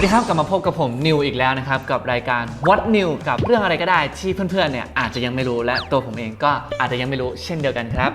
วัสดีครับกลับมาพบกับผมนิวอีกแล้วนะครับ กับรายการ What New กับเรื่องอะไรก็ได้ที่เพื่อนๆเนี่ยอาจจะยังไม่รู้และตัวผมเองก็อาจจะยังไม่รู้เช่นเดียวกันครับ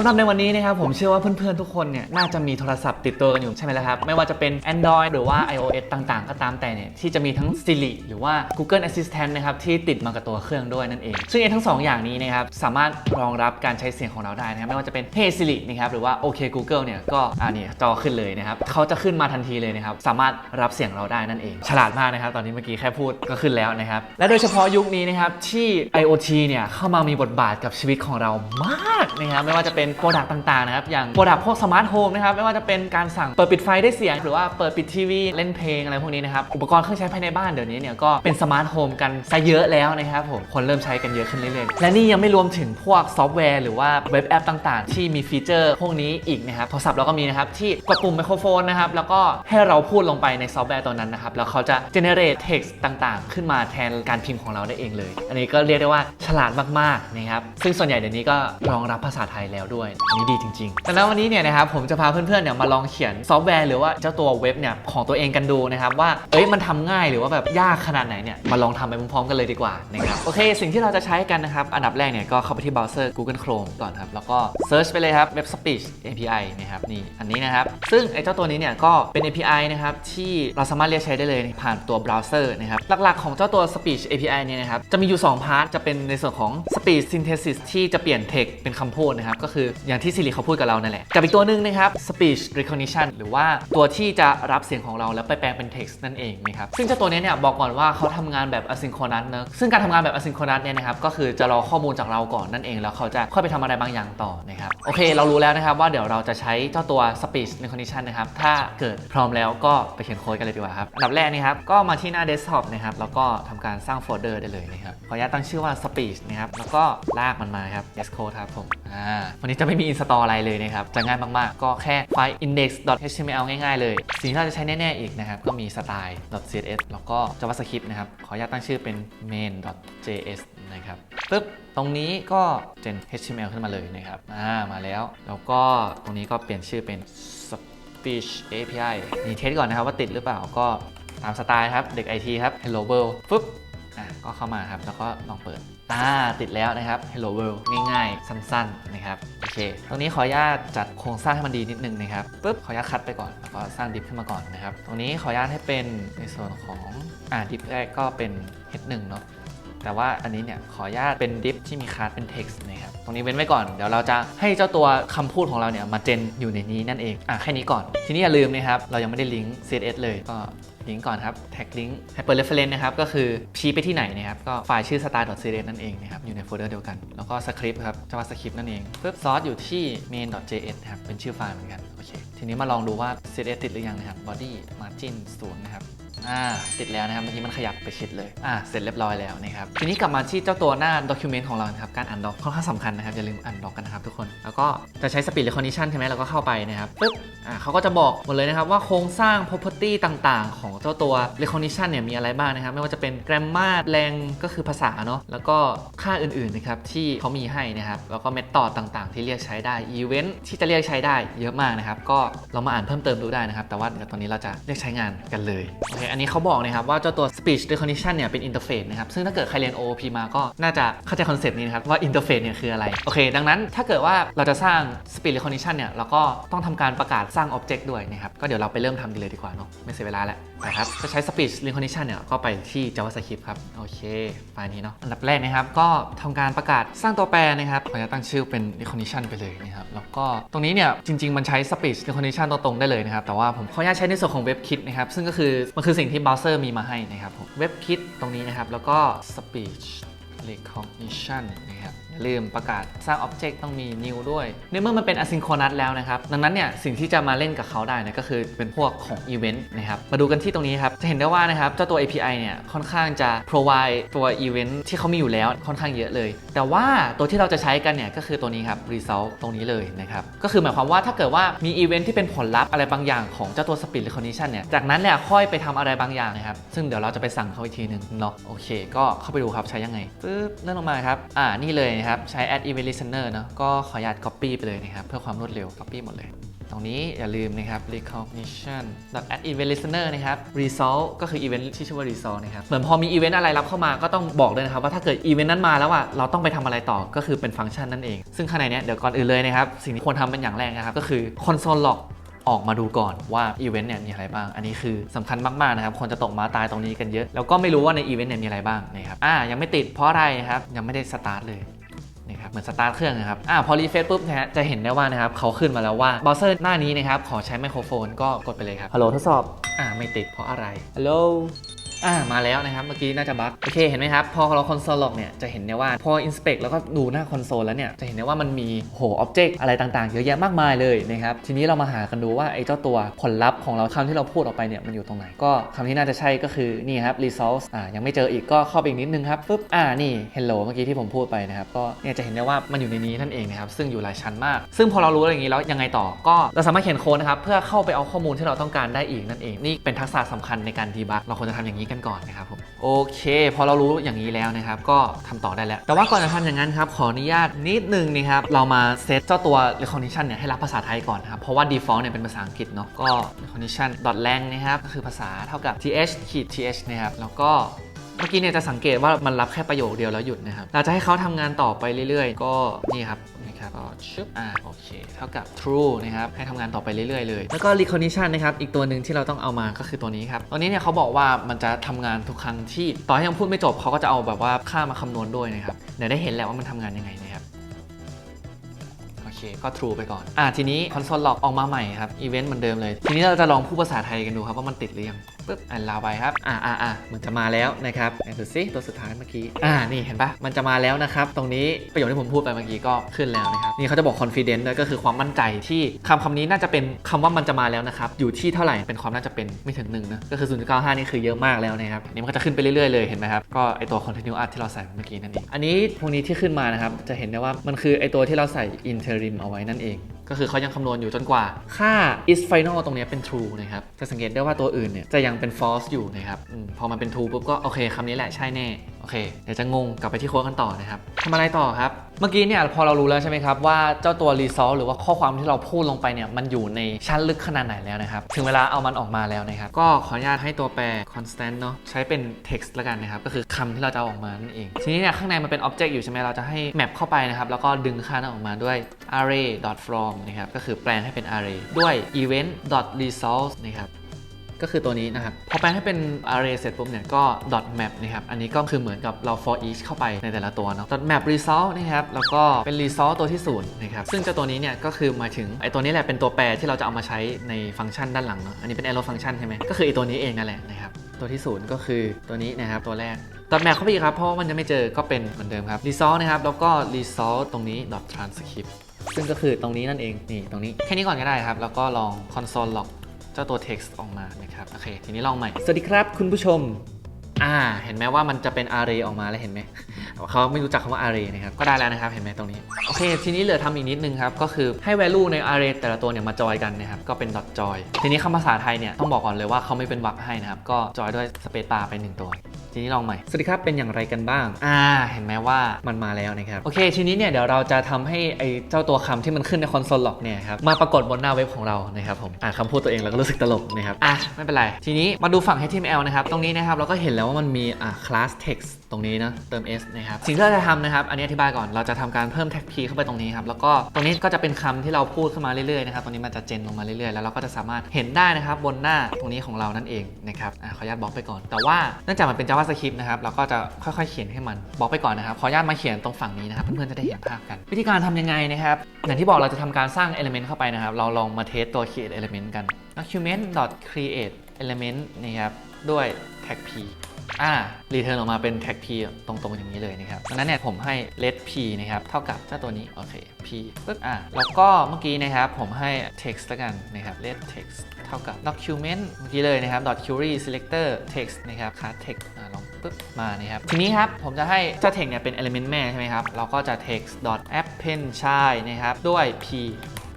สำหรับในวันนี้นะครับผมเชื่อว่าเพื่อนๆทุกคนเนี่ยน่าจะมีโทรศัพท์ติดตัวกันอยู่ใช่ไหมล่ะครับ ไม่ว่าจะเป็น Android หรือว่า iOS ต่างๆ ก็ตามแต่เนี่ยที่จะมีทั้ง Siri หรือว่า Google Assistant นะครับที่ติดมากับตัวเครื่องด้วยนั่นเอง ซึ่งไอ้ทั้งสองอย่างนี้นะครับสามารถรองรับการใช้เสียงของเราได้นะครับไม่ว่าจะเป็น Hey Siri นะครับหรือว่า OK Google เนี่ยก็อ่านี่จอขึ้นเลยนะครับเขาจะขึ้นมาทันทีเลยนะครับสามารถรับเสียงเราได้นั่นเอง ฉลาดมากนะครับตอนนี้เมื่อกี้แค่พูดก็ขึ้นแล้วนะครับและโดยเฉพาะยุคนี้นะครับที่ IoT เนี่ยเข้ามามีบทบาทกับชีวิตของเรามากนะครับไม่ว่าจะเป็นโปรดักต์ต่างๆนะครับ อย่างโปรดักต์พวกสมาร์ทโฮมนะครับ ไม่ว่าจะเป็นการสั่งเปิดปิดไฟได้เสียง หรือว่าเปิดปิดทีวีเล่นเพลงอะไรพวกนี้นะครับ อุปกรณ์เครื่องใช้ภายในบ้านเดี๋ยวนี้เนี่ยก็เป็นสมาร์ทโฮมกันซะเยอะแล้วนะครับผม คนเริ่มใช้กันเยอะขึ้นเรื่อยๆ และนี่ยังไม่รวมถึงพวกซอฟต์แวร์หรือว่าเว็บแอปต่างๆ ที่มีฟีเจอร์พวกนี้อีกนะครับ โทรศัพท์เราก็มีนะครับที่กดปุ่มไมโครโฟนนะครับแล้วก็ให้เราพูดลงไปในซอฟต์แวร์ตัวนั้นนะครับแล้วเขาจะ generate text ต่างๆ ขึ้นมาแทนการพิมพ์ของเราได้เองเลย อันนี้ก็เรียกได้ว่าฉลาดมากๆนะครับซึ่งส่วนใหญ่เดี๋ยวนี้ก็รองรับภาษาไทยแล้วด้วยวยอันนี้ดีจริงๆแต่แล้ววันนี้เนี่ยนะครับผมจะพาเพื่อนๆเนี่ยมาลองเขียนซอฟต์แวร์หรือว่าเจ้าตัวเว็บเนี่ยของตัวเองกันดูนะครับว่าเอ้ยมันทำง่ายหรือว่าแบบยากขนาดไหนเนี่ยมาลองทำไปพร้อมๆกันเลยดีกว่านะครับโอเค สิ่งที่เราจะใช้กันนะครับอันดับแรกเนี่ยก็เข้าไปที่เบราว์เซอร์ Google Chrome ก่อนครับแล้วก็เซิร์ชไปเลยครับ Web Speech API นะครับนี่อันนี้นะครับซึ่งไอ้เจ้าตัวนี้เนี่ยก็เป็น API นะครับที่เราสามารถเรียกใช้ได้เลยผ่านตัวเบราว์เซอร์นะครับหลักๆของเจ้าตัว Speech API เนี่ยนะครับจะมีอยู่2พาร์ทจะเป็นในส่วนของ Speech Synthesis ที่จะเปลี่ยน text เป็นคำพูดนะครับก็คืออย่างที่ Siri เขาพูดกับเรานั่นแหละ กับอีกตัวหนึ่งนะครับ Speech Recognition หรือว่าตัวที่จะรับเสียงของเราแล้วไปแปลงเป็น text นั่นเองนะครับซึ่งเจ้าตัวนี้เนี่ยบอกก่อนว่าเขาทำงานแบบ asynchronous นะซึ่งการทำงานแบบ asynchronous เนี่ยนะครับก็คือจะรอข้อมูลจากเราก่อนนั่นเอง แล้วเขาจะค่อยไปทำอะไรบางอย่างต่อนะครับโอเค เรารู้แล้วนะครับว่าเดี๋ยวเราจะใช้เจ้าตัว Speech Recognition นะครับถ้าเกิดพร้อมแล้วก็ไปเขียนโค้ดกันเลยดีกว่าครับอันดับแรกนะครับก็มาที่หน้า desktop นะครับแล้วก็ทำการสร้างโฟลเดอร์ได้เลยนะครับขออนุญาตตั้งชื่อว่า Speech นะครับแล้วก็ลากมันมาครับ s code ครับผมอ่าวันนี้จะไม่มี install อะไรเลยนะครับ จะง่ายมากๆ ก็แค่ไฟล์ index.html ง่ายๆเลย สิ่งที่เราจะใช้แน่ๆอีกนะครับ ก็มี style.css แล้วก็ javascript นะครับ ขออนุญาตตั้งชื่อเป็น main.js นะครับปึ๊บ ตรงนี้ก็ gen html ขึ้นมาเลยนะครับ อ่า มาแล้ว แล้วก็ตรงนี้ก็เปลี่ยนชื่อเป็น speech api นี่เทสก่อนนะครับว่าติดหรือเปล่าก็ตามสไตล์ครับ เด็ก IT ครับ hello world ปึ๊บ อะก็เข้ามาครับแล้วก็ลองเปิดอ่าติดแล้วนะครับ hello world ง่ายๆ สั้นๆนะครับโอเค ตรงนี้ขออนุญาตจัดโครงสร้างให้มันดีนิดนึงนะครับปุ๊บขออนุญาตคัดไปก่อนแล้วก็สร้างดิฟขึ้นมาก่อนนะครับ ตรงนี้ขออนุญาตให้เป็นในส่วนของอ่าดิฟแรกก็เป็น h1 เนาะ แต่ว่าอันนี้เนี่ยขออนุญาตเป็นดิฟที่มีคลาสเป็น text นะครับ ตรงนี้เว้นไว้ก่อน เดี๋ยวเราจะให้เจ้าตัวคำพูดของเราเนี่ยมาเจนอยู่ในนี้นั่นเอง อะแค่นี้ก่อน ทีนี้อย่าลืมนะครับ เรายังไม่ได้ลิงก์ CSS เลย ก็ลิงก์ก่อนครับ tag link hyperreference นะครับ ก็คือชี้ไปที่ไหนนะครับ ก็ไฟล์ชื่อ star.css นั่นเองนะครับ อยู่ในโฟลเดอร์เดียวกัน แล้วก็ script ครับ javascript นั่นเองปึ๊บซอสอยู่ที่ main.js นะครับ เป็นชื่อไฟล์เหมือนกัน โอเค ทีนี้มาลองดูว่า CSS ติดหรือยังนะครับ body margin ศูนย์นะครับ อ่าติดแล้วนะครับเมื่อกี้มันขยับไปชิดเลยอ่าเสร็จเรียบร้อยแล้วนะครับทีนี้กลับมาที่เจ้าตัวหน้า document ของเรานะครับการอ่านด็อกค่อนข้างสำคัญนะครับอย่าลืมอ่านด็อกกันนะครับทุกคน แล้วก็จะใช้ speed recognition ใช่ไหมเราก็เข้าไปนะครับปึ๊บอ่าเขาก็จะบอกหมดเลยนะครับว่าโครงสร้าง property ต่างๆ ของเจ้าตัว recognition เนี่ยมีอะไรบ้างนะครับ ไม่ว่าจะเป็น grammar แรงก็คือภาษาเนาะแล้วก็ค่าอื่นๆนะครับที่เขามีให้นะครับแล้วก็ method ต่างๆ ที่เรียกใช้ได้ event ที่จะเรียกใช้ได้เยอะมากนะครับก็เรามาอ่านเพิ่มเติมดูได้นะครับแต่ว่าเดี๋ยวตอนนี้เราจะเรียกใช้งานกันเลยโอเคอันนี้เขาบอกนะครับว่าเจ้าตัว speech recognition เนี่ยเป็น interface นะครับ ซึ่งถ้าเกิดใครเรียน OOP มาก็น่าจะเข้าใจคอนเซปต์นี้นะครับว่า interface เนี่ยคืออะไร โอเค ดังนั้นถ้าเกิดว่าเราจะสร้าง speech recognition เนี่ยเราก็ต้องทำการประกาศสร้าง object ด้วยนะครับ ก็เดี๋ยวเราไปเริ่มทำกันเลยดีกว่าเนาะไม่เสียเวลาแล้วนะครับจะใช้ speech recognition เนี่ยก็ไปที่ javascript ครับโอเคไฟล์นี้เนาะอันดับแรกนะครับก็ทำการประกาศสร้างตัวแปรนะครับขออนุญาตตั้งชื่อเป็น recognition ไปเลยนะครับแล้วก็ตรงนี้เนี่ยจริง ๆ มันใช้ speech recognition ตรงๆได้เลยนะครับแต่ว่าผมขออนุญาตใช้ในส่วนของ WebKit นะครับซึ่งก็คือมันคือสิ่งที่เบราว์เซอร์มีมาให้นะครับผม WebKit ตรงนี้นะครับ แล้วก็ speech recognition นะครับ อย่าลืมประกาศสร้าง Object ต้องมี new ด้วย ในเมื่อมันเป็น asynchronous แล้วนะครับ ดังนั้นเนี่ยสิ่งที่จะมาเล่นกับเขาได้นยก็คือเป็นพวกของ event นะครับ มาดูกันที่ตรงนี้ครับ จะเห็นได้ว่านะครับเจ้าตัว API เนี่ยค่อนข้างจะ provide ตัว event ที่เขามีอยู่แล้วค่อนข้างเยอะเลย แต่ว่าตัวที่เราจะใช้กันเนี่ยก็คือตัวนี้ครับ result ตรงนี้เลยนะครับ ก็คือหมายความว่าถ้าเกิดว่ามี event ที่เป็นผลลัพธ์อะไรบางอย่างของเจ้าตัว speed recognition เนี่ย จากนั้นเนี่ยค่อยไปทำอะไรบางอย่างนะครับ ซึ่งเดี๋ยวเราจะไปสั่งเขาอีกทีหนึ่งเนาะ โอเค ก็เข้าไปดูครับใช้ยังไงปึ๊บเลื่อนลงมาครับ อ่า นี่เลยนะครับนะครับใช้ add event listener เนอะก็ขออนุญาต copy ไปเลยนะครับ เพื่อความรวดเร็ว copy หมดเลย ตรงนี้อย่าลืมนะครับ recognition add event listener นะครับ result ก็คือ event ที่ชื่อว่า result นะครับ เหมือนพอมี event อะไรรับเข้ามาก็ต้องบอกเลยนะครับ ว่าถ้าเกิด event นั้นมาแล้วอะเราต้องไปทำอะไรต่อก็คือเป็นฟังก์ชันนั่นเอง ซึ่งข้างในเนี้ยเดี๋ยวก่อนอื่นเลยนะครับสิ่งที่ควรทำเป็นอย่างแรกนะครับก็คือ console log ออกมาดูก่อนว่าอีเวนต์เนี่ยมีอะไรบ้าง อันนี้คือสำคัญมาก ๆ นะครับ คนจะตกมาตายตรงนี้กันเยอะ แล้วก็ไม่รู้ว่าในอีเวนต์เนี่ยมีอะไรบ้างนะครับ อ่า ยังไม่ติดเพราะอะไรครับ ยังไม่ได้สตาร์ทเลย นะครับเหมือนสตาร์ทเครื่องนะครับอ่าพอรีเฟซปุ๊บนะฮะจะเห็นได้ว่านะครับเขาขึ้นมาแล้วว่าเบราว์เซอร์หน้านี้นะครับขอใช้ไมโครโฟนก็กดไปเลยครับฮัลโหลทดสอบอ่าไม่ติดเพราะอะไรฮัลโหล อ่ามาแล้วนะครับ เมื่อกี้น่าจะบั๊กโอเคเห็นไหมครับ พอเราคอนโซลล็อกเนี่ยจะเห็นได้ว่าพอ inspect แล้วก็ดูหน้าคอนโซลแล้วเนี่ยจะเห็นได้ว่ามันมีโหอ็อบเจกต์อะไรต่างๆ เยอะแยะมากมายเลยนะครับทีนี้เรามาหากันดูว่าไอ้เจ้าตัวผลลัพธ์ของเราคำที่เราพูดออกไปเนี่ยมันอยู่ตรงไหนก็คำที่น่าจะใช่ก็คือนี่ครับ results อ่ายังไม่เจออีกก็เข้าไปอีกนิดนึงครับปุ๊บอ่านี่ hello เมื่อกี้ที่ผมพูดไปนะครับก็เนี่ยจะเห็นได้ว่ามันอยู่ในนี้นั่นเองนะครับซึ่งอยู่หลายชั้นมาก ซึ่งพอเรารู้อะไรอย่างนี้แล้วยังไงต่อก็เราสามารถเขียนโค้ดนะครับเพื่อเข้าไปเอาข้อมูลที่เราต้องการได้อีกนั่นเองนี่เป็นทักษะสำคัญในการดีบักเราควรจะทำอย่างนี้กันก่อนนะครับผมโอเค พอเรารู้อย่างนี้แล้วนะครับ ก็ทำต่อได้แล้ว แต่ว่าก่อนจะทำอย่างนั้นครับขออนุญาตนิดนึงนะครับเรามาเซตเจ้าตัว recognition เนี่ยให้รับภาษาไทยก่อนนะครับ เพราะว่า default เนี่ยเป็นภาษาอังกฤษเนาะก็ recognition lang นะครับก็คือภาษาเท่ากับ th ขีด th นะครับแล้วก็เมื่อกี้เนี่ยจะสังเกตว่ามันรับแค่ประโยคเดียวแล้วหยุดนะครับ เราจะให้เขาทำงานต่อไปเรื่อยๆ ก็นี่ครับ ครับก็ชึบอ่าโอเค เท่ากับ true นะครับให้ทำงานต่อไปเรื่อยๆเลย แล้วก็ recognition นะครับ อีกตัวหนึ่งที่เราต้องเอามาก็คือตัวนี้ครับ ตัวนี้เนี่ยเขาบอกว่ามันจะทำงานทุกครั้งที่ ต่อให้ยังพูดไม่จบเขาก็จะเอาแบบว่าค่ามาคำนวณด้วยนะครับเดี๋ยวได้เห็นแหละว่ามันทำงานยังไงนะครับโอ เค ก็ true ไปก่อน อ่าทีนี้ console log ออกมาใหม่ครับ event เหมือนเดิมเลย ทีนี้เราจะลองพูดภาษาไทยกันดูครับว่ามันติดหรือยังปึ๊บอ่านลาวไปครับ อ่าอ่าอ่ามือนจะมาแล้วนะครับไหนดูซิตัวสุดท้ายเมื่อกี้ อ่า นี่เห็นปะมันจะมาแล้วนะครับ ตรงนี้ประโยคที่ผมพูดไปเมื่อกี้ก็ขึ้นแล้วนะครับ นี่เขาจะบอก confident ด้วยก็คือความมั่นใจที่คำคำนี้น่าจะเป็นคำว่ามันจะมาแล้วนะครับ อยู่ที่เท่าไหร่ เป็นความน่าจะเป็นไม่ถึงหนึ่งนะ ก็คือ 0.95 นี่คือเยอะมากแล้วนะครับ นี่มันก็จะขึ้นไปเรื่อยๆเลย เห็นไหมครับ ก็ไอตัว continue art ที่เราใส่เมื่อกี้นั่นเอง อันนี้พวกนี้ที่ขึ้นมานะครับ จะเห็นได้ว่ามันคือไอตัวที่เราใส่ interim เอาไว้นั่นเอง ก็คือเขายังคำนวณอยู่จนกว่า ค่า is final ตรงนี้เป็น true นะครับ จะสังเกตได้ว่าตัวอื่นเนี่ยจะยังเป็น false อยู่นะครับอพอมันเป็น true ปุ๊บก็โอเคคำนี้แหละใช่แน่ โอเค เดี๋ยวจะงงกลับไปที่โค้ดกันต่อนะครับทำอะไรต่อครับ เมื่อกี้เนี่ยพอเรารู้แล้วใช่ไหมครับว่าเจ้าตัว result หรือว่าข้อความที่เราพูดลงไปเนี่ยมันอยู่ในชั้นลึกขนาดไหนแล้วนะครับ ถึงเวลาเอามันออกมาแล้วนะครับ ก็ขออนุญาตให้ตัวแปร constant เนาะใช้เป็น text ละกันนะครับ ก็คือคำที่เราจะออกมานั่นเอง ทีนี้เนี่ยข้างในมันเป็น object อยู่ใช่ไหมเราจะให้ map เข้าไปนะครับ แล้วก็ดึงค่านั้นออกมาด้วย array from นะครับก็คือแปลงให้เป็น array ด้วย event result นะครับ ก็คือตัวนี้นะครับ พอแปลงให้เป็น array เสร็จปุ๊บเนี่ยก็ dot map นะครับ อันนี้ก็คือเหมือนกับเรา for each เข้าไปในแต่ละตัวเนาะ dot map result นะครับ แล้วก็เป็น result ตัวที่0นะครับ ซึ่งเจ้าตัวนี้เนี่ยก็คือมาถึงไอ้ตัวนี้แหละเป็นตัวแปรที่เราจะเอามาใช้ในฟังก์ชันด้านหลังเนาะ อันนี้เป็น arrow function ใช่ไหมก็คือไอ้ตัวนี้เองนั่นแหละนะครับ ตัวที่ 0 ก็คือตัวนี้นะครับตัวแรก dot map เข้าไปอีกครับ เพราะว่ามันจะไม่เจอก็เป็นเหมือนเดิมครับ result นะครับ แล้วก็ result ตรงนี้ dot transcript ซึ่งก็คือตรงนี้นั่นเอง นี่ตรงนี้ แค่นี้ก่อนก็ได้ครับ แล้วก็ลอง console log จ้าตัว text ออกมานะครับโอเคทีนี้ลองใหม่ สวัสดีครับคุณผู้ชม อ่า เห็นไหมว่ามันจะเป็น array ออกมาแล้วเห็นไหมเขาไม่รู้จักคำว่า array นะครับก็ได้แล้วนะครับเห็นไหมตรงนี้โอเค ทีนี้เหลือทำอีกนิดนึงครับ ก็คือให้ value ใน array แต่ละตัวเนี่ยมาจอยกันนะครับก็เป็น dot joy ทีนี้คำภาษาไทยเนี่ยต้องบอกก่อนเลยว่าเขาไม่เป็นวรรคให้นะครับก็จอยด้วย space bar ไปหนึ่งตัว ทีนี้ลองใหม่ สวัสดีครับ เป็นอย่างไรกันบ้าง อ่า เห็นไหมว่ามันมาแล้วนะครับ โอเค ทีนี้เนี่ยเดี๋ยวเราจะทำให้ไอ้เจ้าตัวคำที่มันขึ้นในคอนโซลล็อกเนี่ยครับ มาปรากฏบนหน้าเว็บของเรานะครับผม อ่านคำพูดตัวเองแล้วก็รู้สึกตลกนะครับ อะ ไม่เป็นไร ทีนี้มาดูฝั่ง HTML นะครับ ตรงนี้นะครับเราก็เห็นแล้วว่ามันมีอ่า class text ตรงนี้นะเติม s นะครับสิ่งที่เราจะทำนะครับ อันนี้อธิบายก่อนเราจะทำการเพิ่ม tag p เข้าไปตรงนี้ครับแล้วก็ตรงนี้ก็จะเป็นคำที่เราพูดขึ้นมาเรื่อยๆนะครับตรงนี้มันจะเจนลงมาเรื่อยๆแล้วเราก็จะสามารถเห็นได้นะครับบนหน้าตรงนี้ของเรานั่นเองนะครับอะขออนุญาตบล็อกไปก่อน แต่ว่าเนื่องจากมันเป็น JavaScript นะครับเราก็จะค่อยๆเขียนให้มันบล็อกไปก่อนนะครับขออนุญาตมาเขียนตรงฝั่งนี้นะครับเพื่อนๆจะได้เห็นภาพกัน วิธีการทำยังไงนะครับอย่างที่บอกเราจะทำการสร้าง element เข้าไปนะครับเราลองมาเทสตัว create element กัน document create element นะครับด้วย tag p อ่ารีเทิร์นออกมาเป็น tag p ตรงๆ อย่างนี้เลยนะครับดังนั้นเนี่ยผมให้ let p นะครับ เท่ากับเจ้าตัวนี้ โอเค p ปึ๊บอ่าแล้วก็เมื่อกี้นะครับ ผมให้ text แล้วกันนะครับ let text เท่ากับ document เมื่อกี้เลยนะครับ dot query selector text นะครับ class text อ่าลองปึ๊บมานะครับ ทีนี้ครับ ผมจะให้เจ้า text เนี่ยเป็น element แม่ใช่ไหมครับ เราก็จะ text dot append ใช่นะครับ ด้วย p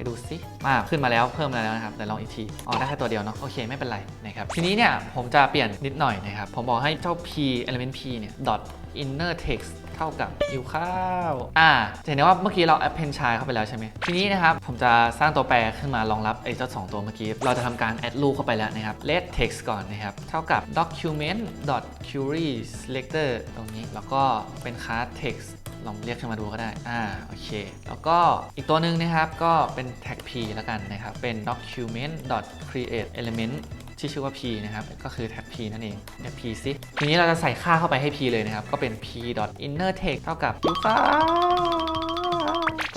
ไปดูสิมาขึ้นมาแล้วเพิ่มมาแล้วนะครับแต่ลองอีกทีอ๋อได้แค่ตัวเดียวเนาะโอเคไม่เป็นไรนะครับทีนี้เนี่ยผมจะเปลี่ยนนิดหน่อยนะครับผมบอกให้เจ้า p element p เนี่ย dot inner text เท่ากับหิวข้าวอ่าจะเห็นได้ว่าเมื่อกี้เรา append child เข้าไปแล้วใช่ไหมทีนี้นะครับ ผมจะสร้างตัวแปรขึ้นมารองรับไอ้เจ้าสองตัวเมื่อกี้ เราจะทำการ add รูปเข้าไปแล้วนะครับ let text ก่อนนะครับ เท่ากับ document dot query selector ตรงนี้ แล้วก็เป็น class text ลองเรียกขึ้นมาดูก็ได้ อ่า โอเค แล้วก็อีกตัวหนึ่งนะครับ ก็เป็น tag p แล้วกันนะครับ เป็น document create element ที่ชื่อว่า p นะครับ ก็คือ tag p นั่นเองเดี๋ย p ซิ ทีนี้เราจะใส่ค่าเข้าไปให้ p เลยนะครับ ก็เป็น p inner text เท่ากับยูฟ้า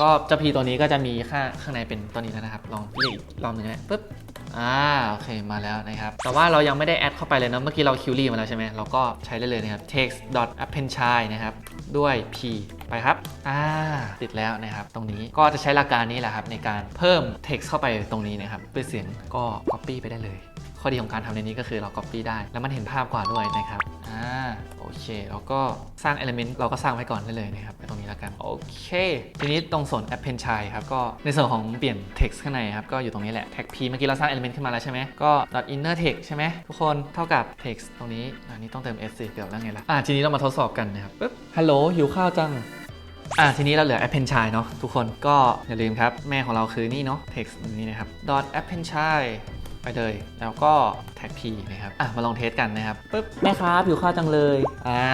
ก็จะ p ตัวนี้ก็จะมีค่าข้างในเป็นตัวนี้แล้วนะครับ ลองเรียกอีกรอบหนึ่งนะปึ๊บ อ่าโอเคมาแล้วนะครับ แต่ว่าเรายังไม่ได้แอดเข้าไปเลยเนอะเมื่อกี้เราคิวรี่มาแล้วใช่ไหมเราก็ใช้ได้เลยนะครับ text append c h i นะครับด้วย p ไปครับ อ่า ติดแล้วนะครับ ตรงนี้ก็จะใช้หลักการนี้แหละครับ ในการเพิ่ม text เข้าไปตรงนี้นะครับ เป็นเสียงก็ copy ไปได้เลย ข้อดีของการทำในนี้ก็คือเรา copy ได้ แล้วมันเห็นภาพกว่าด้วยนะครับ โอเค แล้วก็สร้าง element เราก็สร้างไว้ก่อนได้เลยนะครับไปตรงนี้แล้วกัน โอเค ทีนี้ตรงส่วน append child ครับก็ในส่วนของเปลี่ยน text ข้างในครับก็อยู่ตรงนี้แหละ tag p เมื่อกี้เราสร้าง element ขึ้นมาแล้วใช่ไหมก็ dot inner text ใช่ไหมทุกคนเท่ากับ text ตรงนี้อันนี้ต้องเติม s สิเกือบแล้วไงล่ะอ่าทีนี้เรามาทดสอบกันนะครับปึ๊บฮัลโหลหิวข้าวจังอ่าทีนี้เราเหลือ append child เนาะทุกคนก็อย่าลืมครับ แม่ของเราคือนี่เนาะ text นี้นะครับ dot append child ไปเลย แล้วก็ tag p นะครับ อะ มาลองเทสกันนะครับปึ๊บแม่ครับหิวข้าวจังเลย อ่า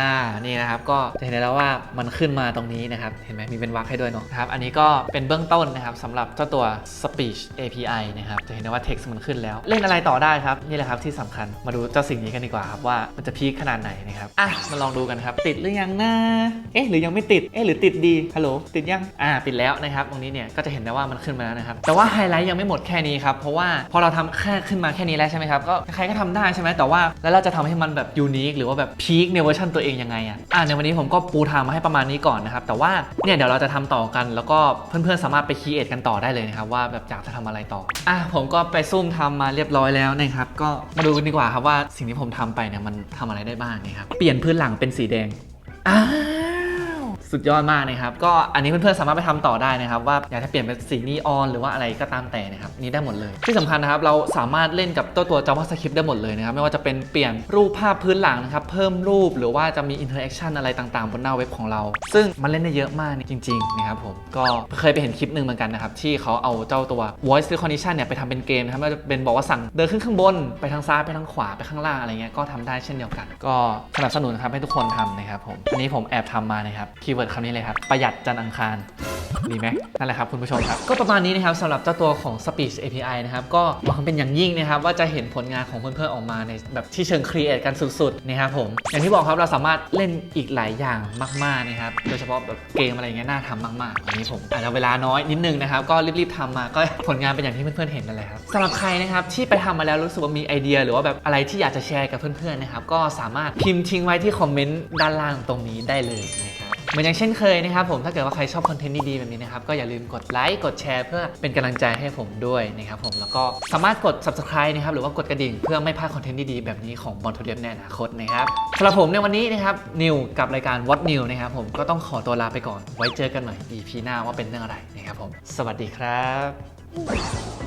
นี่นะครับ ก็จะเห็นได้แล้วว่ามันขึ้นมาตรงนี้นะครับ เห็นไหมมีเป็นวรรคให้ด้วยเนาะนะครับ อันนี้ก็เป็นเบื้องต้นนะครับสำหรับเจ้าตัว speech API นะครับ จะเห็นได้ว่า text มันขึ้นแล้ว เล่นอะไรต่อได้ครับ นี่แหละครับที่สำคัญ มาดูเจ้าสิ่งนี้กันดีกว่าครับว่ามันจะพีคขนาดไหนนะครับ อะ มาลองดูกันครับ ติดหรือยังนะ เอ๊ะ หรือยังไม่ติด เอ๊ะ หรือติดดี ฮัลโหล ติดยัง อ่าปิดแล้วนะครับ ตรงนี้เนี่ย ก็จะเห็นได้ว่ามันขึ้นมาแล้วนะครับ แต่ว่าไฮไลท์ยังไม่หมดแค่นี้ครับ เพราะว่าพอเราทำแค่ขึ้นมาแค่นี้แล้วใช่ไหมครับก็ใครก็ทำได้ใช่ไหมแต่ว่าแล้วเราจะทำให้มันแบบยูนิคหรือว่าแบบพีคในเวอร์ชันตัวเองยังไงอะอ่าในวันนี้ผมก็ปูทางมาให้ประมาณนี้ก่อนนะครับแต่ว่าเนี่ยเดี๋ยวเราจะทำต่อกัน แล้วก็เพื่อนๆสามารถไปคีเอทกันต่อได้เลยนะครับว่าแบบอยากจะทำอะไรต่ออะผมก็ไปซุ่มทำมาเรียบร้อยแล้วนะครับก็มาดูกันดีกว่าครับว่าสิ่งที่ผมทำไปเนี่ยมันทำอะไรได้บ้างนะครับเปลี่ยนพื้นหลังเป็นสีแดงอ้า สุดยอดมากนะครับ ก็อันนี้เพื่อนๆสามารถไปทำต่อได้นะครับ ว่าอยากจะเปลี่ยนเป็นสีนีออนหรือว่าอะไรก็ตามแต่นะครับนี่ได้หมดเลย ที่สำคัญนะครับเราสามารถเล่นกับตัวตัว JavaScript ได้หมดเลยนะครับ ไม่ว่าจะเป็นเปลี่ยนรูปภาพพื้นหลังนะครับ เพิ่มรูปหรือว่าจะมี interaction อะไรต่างๆ บนหน้าเว็บของเรา ซึ่งมันเล่นได้เยอะมากจริงๆนะครับผมก็เคยไปเห็นคลิปหนึ่งเหมือนกันนะครับที่เขาเอาเจ้าตัว voice recognition เนี่ยไปทำเป็นเกมนะครับไม่ว่าจะเป็นบอกว่าสั่งเดินขึ้นข้างบนไปทางซ้ายไปทางขวาไปข้างล่างอะไรเงี้ยก็ทำได้เช่นเดียวกัน ก็สนับสนุนครับให้ทุกคนทำนะครับผมอันนี้ผมแอบทำมานะครับคีย์เวิร์ดคำนี้เลยครับ ประหยัดจันอังคารดีไหมนั่นแหละครับคุณผู้ชมครับ ก็ประมาณนี้นะครับสำหรับเจ้าตัวของ Speech API นะครับ ก็หวังเป็นอย่างยิ่งนะครับ ว่าจะเห็นผลงานของเพื่อนๆออกมาในแบบที่เชิงครีเอทกันสุดๆนะครับผม อย่างที่บอกครับเราสามารถเล่นอีกหลายอย่างมาก ๆ นะครับ โดยเฉพาะแบบเกมอะไรเงี้ยน่าทำมากๆวันนี้ผมอาจจะเวลาน้อยนิดนึงนะครับ ก็รีบๆทำมาก็ผลงานเป็นอย่างที่เพื่อนๆเห็นนั่นแหละครับสำหรับใครนะครับที่ไปทำมาแล้วรู้สึกว่ามีไอเดีย หรือว่าแบบอะไรที่อยากจะแชร์กับเพื่อนๆนะครับก็สามารถพิมพ์ทิ้งไว้ที่คอมเมนต์ด้านล่างตรงนี้ได้เลยนะ เหมือนอย่างเช่นเคยนะครับผมถ้าเกิดว่าใครชอบคอนเทนต์ดีๆแบบนี้นะครับก็อย่าลืมกดไลค์กดแชร์เพื่อเป็นกำลังใจให้ผมด้วยนะครับผมแล้วก็สามารถกด subscribe นะครับหรือว่ากดกระดิ่งเพื่อไม่พลาดคอนเทนต์ดีๆแบบนี้ของบอลทูเดียมในอนาคตนะครับสำหรับผมในวันนี้นะครับนิวกับรายการ What New นะครับผมก็ต้องขอตัวลาไปก่อน ไว้เจอกันใหม่ EP หน้าว่าเป็นเรื่องอะไรนะครับผม สวัสดีครับ